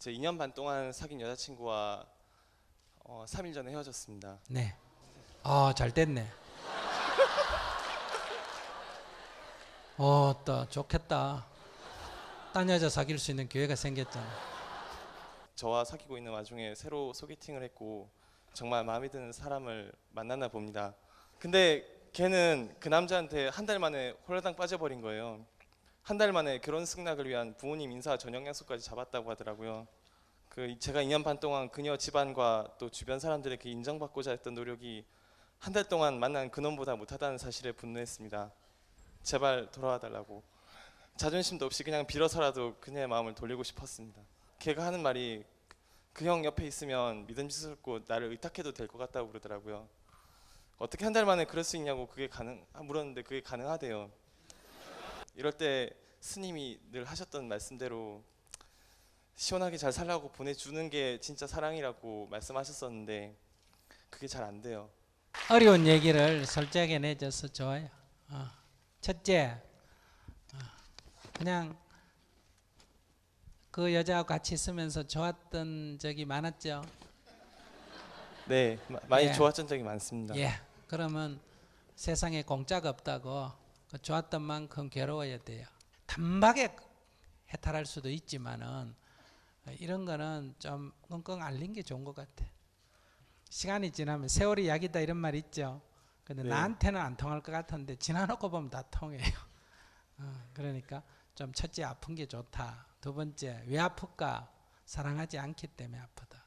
제 2년 반 동안 사귄 여자친구와 어, 3일 전에 헤어졌습니다. 네. 아, 잘 됐네. 어, 또 좋겠다. 딴 여자 사귈 수 있는 기회가 생겼잖아. 저와 사귀고 있는 와중에 새로 소개팅을 했고 정말 마음에 드는 사람을 만났나 봅니다. 근데 걔는 그 남자한테 한 달 만에 홀라당 빠져버린 거예요. 한 달 만에 결혼 승낙을 위한 부모님 인사 저녁 약속까지 잡았다고 하더라고요. 그 제가 2년 반 동안 그녀 집안과 또 주변 사람들에게 인정받고자 했던 노력이 한 달 동안 만난 그놈보다 못하다는 사실에 분노했습니다. 제발 돌아와 달라고. 자존심도 없이 그냥 빌어서라도 그녀의 마음을 돌리고 싶었습니다. 걔가 하는 말이 그 형 옆에 있으면 믿음직스럽고 나를 의탁해도 될 것 같다고 그러더라고요. 어떻게 한 달 만에 그럴 수 있냐고 그게 가능 아, 물었는데 그게 가능하대요. 이럴 때 스님이 늘 하셨던 말씀대로 시원하게 잘 살라고 보내주는 게 진짜 사랑이라고 말씀하셨었는데 그게 잘 안 돼요. 어려운 얘기를 솔직하게 내줘서 좋아요. 어. 첫째, 어, 그냥 그 여자하고 같이 있으면서 좋았던 적이 많았죠. 네, 마- 많이 예. 좋았던 적이 많습니다. 예. 그러면 세상에 공짜가 없다고 그 좋았던 만큼 괴로워야 돼요. 단박에 해탈할 수도 있지만은 이런 거는 좀 끙끙 앓는 게 좋은 것 같아. 시간이 지나면 세월이 약이다 이런 말 있죠. 근데 네. 나한테는 안 통할 것 같은데 지나놓고 보면 다 통해요. 어, 그러니까 좀 첫째 아픈 게 좋다. 두 번째 왜 아플까? 사랑하지 않기 때문에 아프다.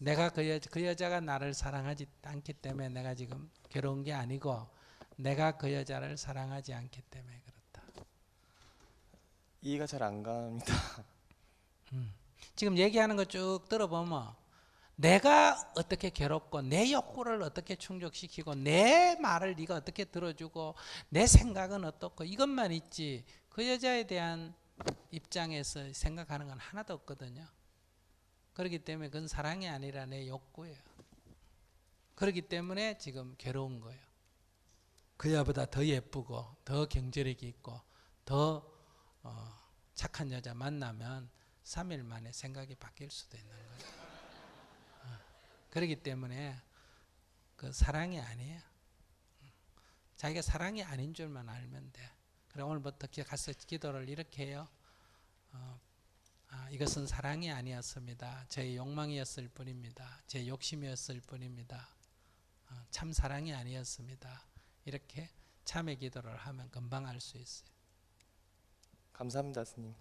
내가 그, 여, 그 여자가 나를 사랑하지 않기 때문에 내가 지금 괴로운 게 아니고 내가 그 여자를 사랑하지 않기 때문에 그렇다. 이해가 잘 안 갑니다. 지금 얘기하는 거 쭉 들어보면 내가 어떻게 괴롭고 내 욕구를 어떻게 충족시키고 내 말을 네가 어떻게 들어주고 내 생각은 어떻고 이것만 있지 그 여자에 대한 입장에서 생각하는 건 하나도 없거든요. 그렇기 때문에 그건 사랑이 아니라 내 욕구예요. 그렇기 때문에 지금 괴로운 거예요. 그 여보다 더 예쁘고 더 경제력이 있고 더 어, 착한 여자 만나면 3일 만에 생각이 바뀔 수도 있는 거예요. 어, 그렇기 때문에 그 사랑이 아니에요. 자기가 사랑이 아닌 줄만 알면 돼. 그래 오늘부터 기- 가서 기도를 이렇게 해요. 어, 아, 이것은 사랑이 아니었습니다. 제 욕망이었을 뿐입니다. 제 욕심이었을 뿐입니다. 어, 참 사랑이 아니었습니다. 이렇게 참의 기도를 하면 금방 알 수 있어요. 감사합니다, 스님.